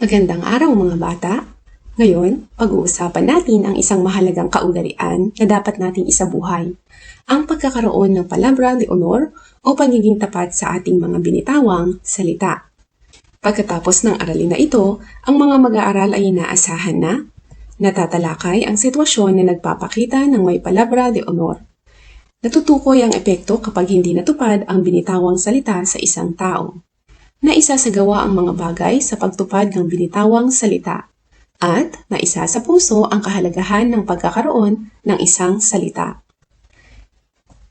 Magandang araw mga bata! Ngayon, pag-uusapan natin ang isang mahalagang kaugalian na dapat nating isabuhay. Ang pagkakaroon ng palabra de honor o pagiging tapat sa ating mga binitawang salita. Pagkatapos ng aralin na ito, ang mga mag-aaral ay inaasahan na natatalakay ang sitwasyon na nagpapakita ng may palabra de honor. Natutukoy ang epekto kapag hindi natupad ang binitawang salita sa isang tao na isasagawa ang mga bagay sa pagtupad ng binitawang salita at na isa sa puso ang kahalagahan ng pagkakaroon ng isang salita.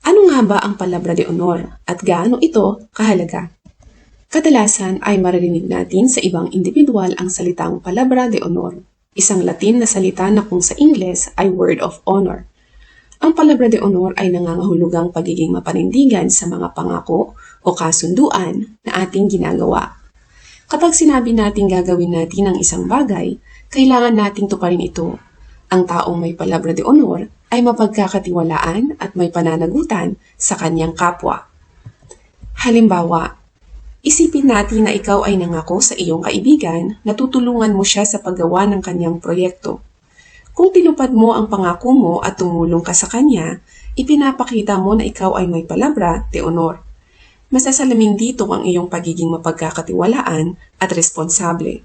Ano nga ba ang palabra de honor at gaano ito kahalaga? Kadalasan ay maririnig natin sa ibang individual ang salitang palabra de honor, isang Latin na salita na kung sa Ingles ay word of honor. Ang palabra de honor ay nangangahulugang pagiging mapanindigan sa mga pangako o kasunduan na ating ginagawa. Kapag sinabi natin gagawin natin ang isang bagay, kailangan nating tuparin ito. Ang taong may palabra de honor ay mapagkakatiwalaan at may pananagutan sa kanyang kapwa. Halimbawa, isipin natin na ikaw ay nangako sa iyong kaibigan na tutulungan mo siya sa paggawa ng kanyang proyekto. Kung tinupad mo ang pangako mo at tumulong ka sa kanya, ipinapakita mo na ikaw ay may palabra de honor. Masasalamin dito ang iyong pagiging mapagkakatiwalaan at responsable.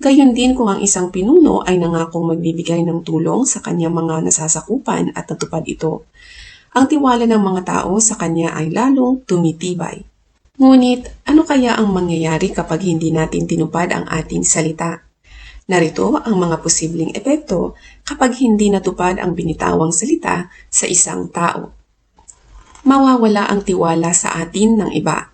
Gayon din kung ang isang pinuno ay nangakong magbibigay ng tulong sa kanyang mga nasasakupan at natupad ito. Ang tiwala ng mga tao sa kanya ay lalong tumitibay. Ngunit, ano kaya ang mangyayari kapag hindi natin tinupad ang ating salita? Narito ang mga posibleng epekto kapag hindi natupad ang binitawang salita sa isang tao. Mawawala ang tiwala sa atin ng iba.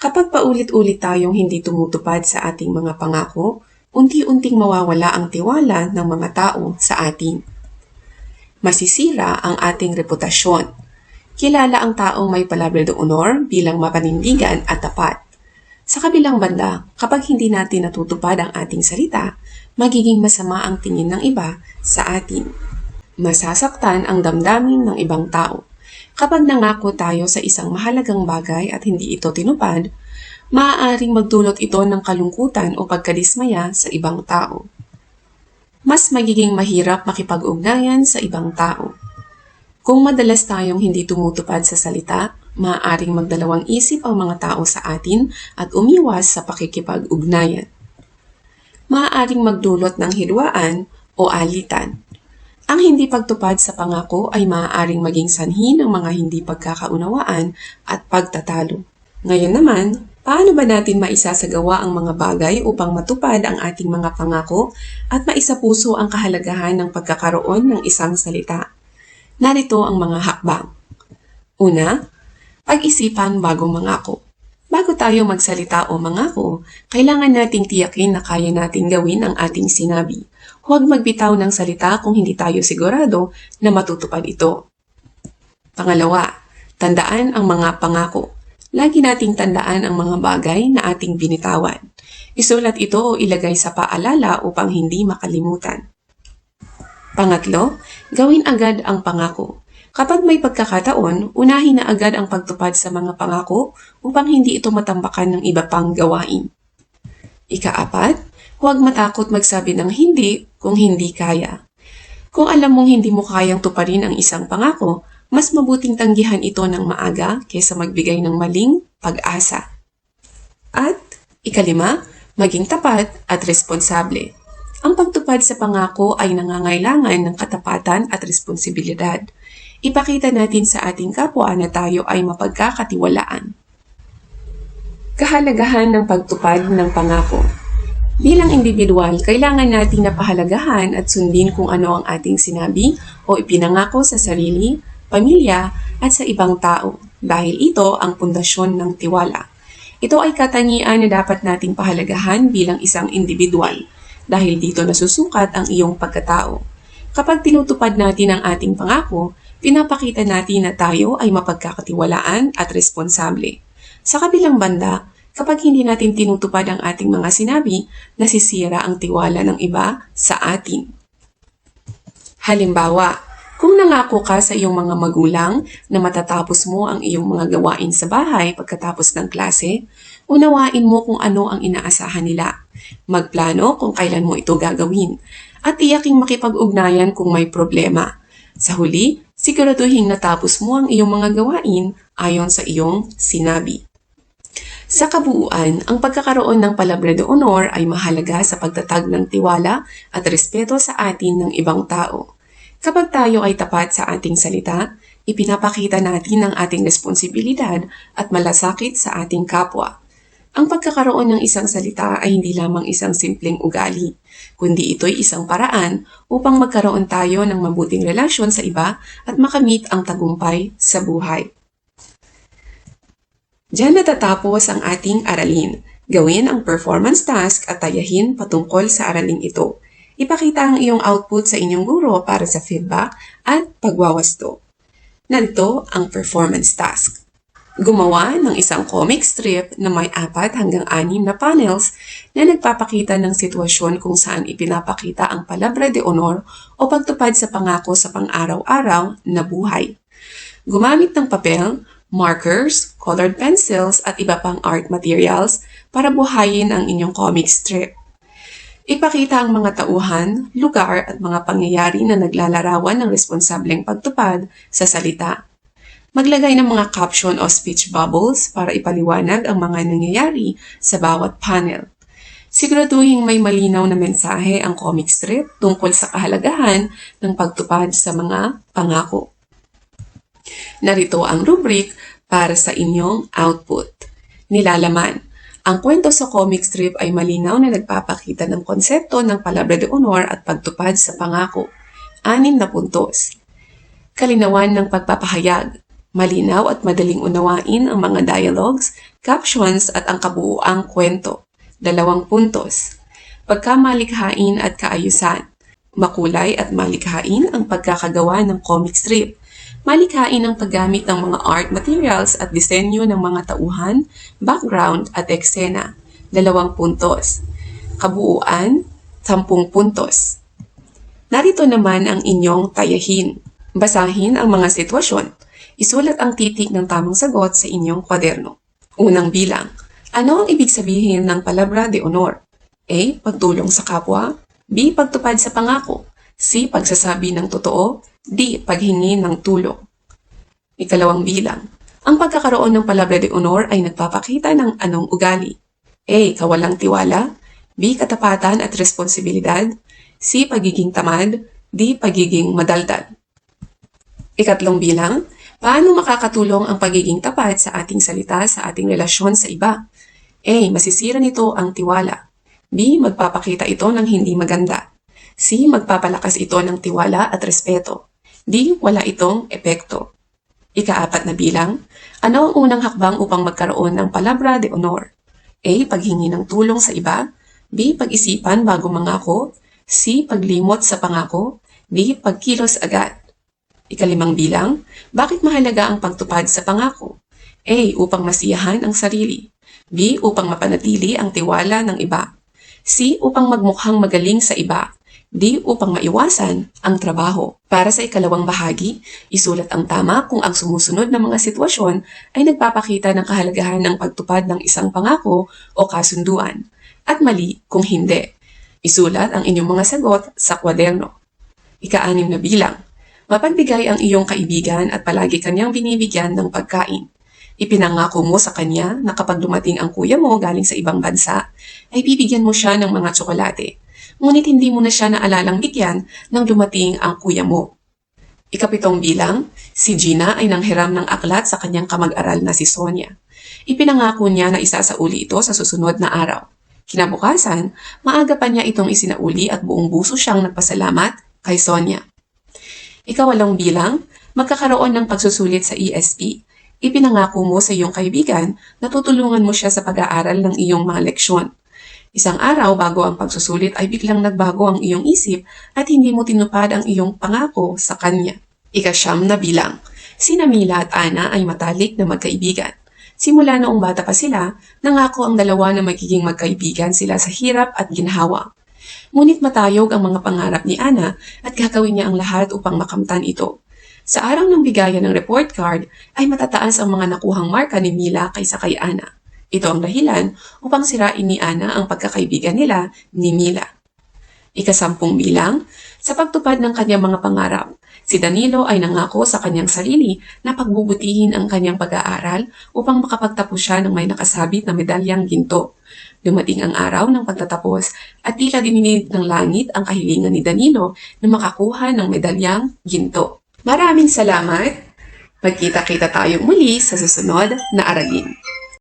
Kapag paulit-ulit tayong hindi tumutupad sa ating mga pangako, unti-unting mawawala ang tiwala ng mga tao sa atin. Masisira ang ating reputasyon. Kilala ang taong may palabra de honor bilang mapanindigan at tapat. Sa kabilang banda, kapag hindi natin natutupad ang ating salita, magiging masama ang tingin ng iba sa atin. Masasaktan ang damdamin ng ibang tao. Kapag nangako tayo sa isang mahalagang bagay at hindi ito tinupad, maaaring magdulot ito ng kalungkutan o pagkadismaya sa ibang tao. Mas magiging mahirap makipag-ugnayan sa ibang tao. Kung madalas tayong hindi tumutupad sa salita, maaaring magdalawang isip ang mga tao sa atin at umiwas sa pakikipag-ugnayan. Maaaring magdulot ng hilwaan o alitan. Ang hindi pagtupad sa pangako ay maaaring maging sanhi ng mga hindi pagkakaunawaan at pagtatalo. Ngayon naman, paano ba natin maisasagawa ang mga bagay upang matupad ang ating mga pangako at maisapuso ang kahalagahan ng pagkakaroon ng isang salita? Narito ang mga hakbang. Una, pag-isipan bago mangako. Bago tayo magsalita o mangako, kailangan nating tiyakin na kaya nating gawin ang ating sinabi. Huwag magbitaw ng salita kung hindi tayo sigurado na matutupad ito. Pangalawa, tandaan ang mga pangako. Lagi nating tandaan ang mga bagay na ating binitawan. Isulat ito o ilagay sa paalala upang hindi makalimutan. Pangatlo, gawin agad ang pangako. Kapag may pagkakataon, unahin na agad ang pagtupad sa mga pangako upang hindi ito matambakan ng iba pang gawain. Ikaapat, huwag matakot magsabi ng hindi kung hindi kaya. Kung alam mong hindi mo kayang tuparin ang isang pangako, mas mabuting tanggihan ito ng maaga kaysa magbigay ng maling pag-asa. At ikalima, maging tapat at responsable. Ang pagtupad sa pangako ay nangangailangan ng katapatan at responsibilidad. Ipakita natin sa ating kapwa na tayo ay mapagkakatiwalaan. Kahalagahan ng pagtupad ng pangako. Bilang individual, kailangan natin napahalagahan at sundin kung ano ang ating sinabi o ipinangako sa sarili, pamilya at sa ibang tao dahil ito ang pundasyon ng tiwala. Ito ay katangian na dapat nating pahalagahan bilang isang individual dahil dito nasusukat ang iyong pagkatao. Kapag tinutupad natin ang ating pangako, pinapakita natin na tayo ay mapagkakatiwalaan at responsable. Sa kabilang banda, kapag hindi natin tinutupad ang ating mga sinabi, nasisira ang tiwala ng iba sa atin. Halimbawa, kung nangako ka sa iyong mga magulang na matatapos mo ang iyong mga gawain sa bahay pagkatapos ng klase, Unawain mo kung ano ang inaasahan nila. Magplano kung kailan mo ito gagawin. At tiyaking makipag-ugnayan kung may problema. Sa huli, siguraduhin natapos mo ang iyong mga gawain ayon sa iyong sinabi. Sa kabuuan, ang pagkakaroon ng palabre de honor ay mahalaga sa pagtatag ng tiwala at respeto sa atin ng ibang tao. Kapag tayo ay tapat sa ating salita, ipinapakita natin ang ating responsibilidad at malasakit sa ating kapwa. Ang pagkakaroon ng isang salita ay hindi lamang isang simpleng ugali, kundi ito'y isang paraan upang magkaroon tayo ng mabuting relasyon sa iba at makamit ang tagumpay sa buhay. Diyan natatapos ang ating aralin. Gawin ang performance task at tayahin patungkol sa araling ito. Ipakita ang iyong output sa inyong guro para sa feedback at pagwawasto. Narito ang performance task. Gumawa ng isang comic strip na may apat hanggang anim na panels na nagpapakita ng sitwasyon kung saan ipinapakita ang palabra de honor o pagtupad sa pangako sa pang-araw-araw na buhay. Gumamit ng papel, markers, colored pencils at iba pang art materials para buhayin ang inyong comic strip. Ipakita ang mga tauhan, lugar at mga pangyayari na naglalarawan ng responsableng pagtupad sa salita. Maglagay ng mga caption o speech bubbles para ipaliwanag ang mga nangyayari sa bawat panel. Siguraduhin may malinaw na mensahe ang comic strip tungkol sa kahalagahan ng pagtupad sa mga pangako. Narito ang rubric para sa inyong output. Nilalaman. Ang kwento sa comic strip ay malinaw na nagpapakita ng konsepto ng palabra de honor at pagtupad sa pangako. Anim na puntos. Kalinawan ng pagpapahayag. Malinaw at madaling unawain ang mga dialogues, captions at ang kabuuang kwento. Dalawang puntos. Pagkamalikhain at kaayusan. Makulay at malikhain ang pagkakagawa ng comic strip. Malikhain ang paggamit ng mga art materials at disenyo ng mga tauhan, background at eksena. Dalawang puntos. Kabuuan, sampung puntos. Narito naman ang inyong tayahin. Basahin ang mga sitwasyon. Isulat ang titik ng tamang sagot sa inyong kwaderno. Unang bilang. Ano ang ibig sabihin ng palabra de honor? A. Pagtulong sa kapwa. B. Pagtupad sa pangako. C. Pagsasabi ng totoo. D. Paghingi ng tulong. Ikalawang bilang. Ang pagkakaroon ng palabra de honor ay nagpapakita ng anong ugali. A. Kawalang tiwala. B. Katapatan at responsibilidad. C. Pagiging tamad. D. Pagiging madaldal. Ikatlong bilang. Paano makakatulong ang pagiging tapat sa ating salita sa ating relasyon sa iba? A. Masisira nito ang tiwala. B. Magpapakita ito ng hindi maganda. C. Magpapalakas ito ng tiwala at respeto. D. Wala itong epekto. Ikaapat na bilang, ano ang unang hakbang upang magkaroon ng palabra de honor? A. Paghingi ng tulong sa iba. B. Pag-isipan bago mangako. C. Paglimot sa pangako. D. Pagkilos agad. Ikalimang bilang, bakit mahalaga ang pagtupad sa pangako? A. Upang masiyahan ang sarili. B. Upang mapanatili ang tiwala ng iba. C. Upang magmukhang magaling sa iba. D. Upang maiwasan ang trabaho. Para sa ikalawang bahagi, isulat ang tama kung ang sumusunod na mga sitwasyon ay nagpapakita ng kahalagahan ng pagtupad ng isang pangako o kasunduan. At mali kung hindi. Isulat ang inyong mga sagot sa kwaderno. Ika-anim na bilang. Mapagbigay ang iyong kaibigan at palagi kanyang binibigyan ng pagkain. Ipinangako mo sa kanya na kapag dumating ang kuya mo galing sa ibang bansa, ay bibigyan mo siya ng mga tsokolate. Ngunit hindi mo na siya naalalang bigyan nang dumating ang kuya mo. Ikapitong bilang, si Gina ay nanghiram ng aklat sa kanyang kamag-aral na si Sonia. Ipinangako niya na isasauli ito sa susunod na araw. Kinabukasan, maaga pa niya itong isinauli at buong buso siyang nagpasalamat kay Sonia. Ikawalong bilang, magkakaroon ng pagsusulit sa ESP. Ipinangako mo sa iyong kaibigan na tutulungan mo siya sa pag-aaral ng iyong mga leksyon. Isang araw bago ang pagsusulit ay biglang nagbago ang iyong isip at hindi mo tinupad ang iyong pangako sa kanya. Ikasyam na bilang, sina Mila at Ana ay matalik na magkaibigan. Simula noong bata pa sila, nangako ang dalawa na magiging magkaibigan sila sa hirap at ginhawa. Ngunit matayog ang mga pangarap ni Ana at gagawin niya ang lahat upang makamtan ito. Sa araw ng bigayan ng report card ay matataas ang mga nakuhang marka ni Mila kaysa kay Ana. Ito ang dahilan upang sirain ni Ana ang pagkakaibigan nila ni Mila. Ikasampung bilang, sa pagtupad ng kanyang mga pangarap, si Danilo ay nangako sa kanyang sarili na pagbubutihin ang kanyang pag-aaral upang makapagtapos siya ng may nakasabit na medalyang ginto. Dumating ang araw ng pagtatapos at tila dininig ng langit ang kahilingan ni Danilo na makakuha ng medalyang ginto. Maraming salamat! Magkita-kita tayo muli sa susunod na aralin.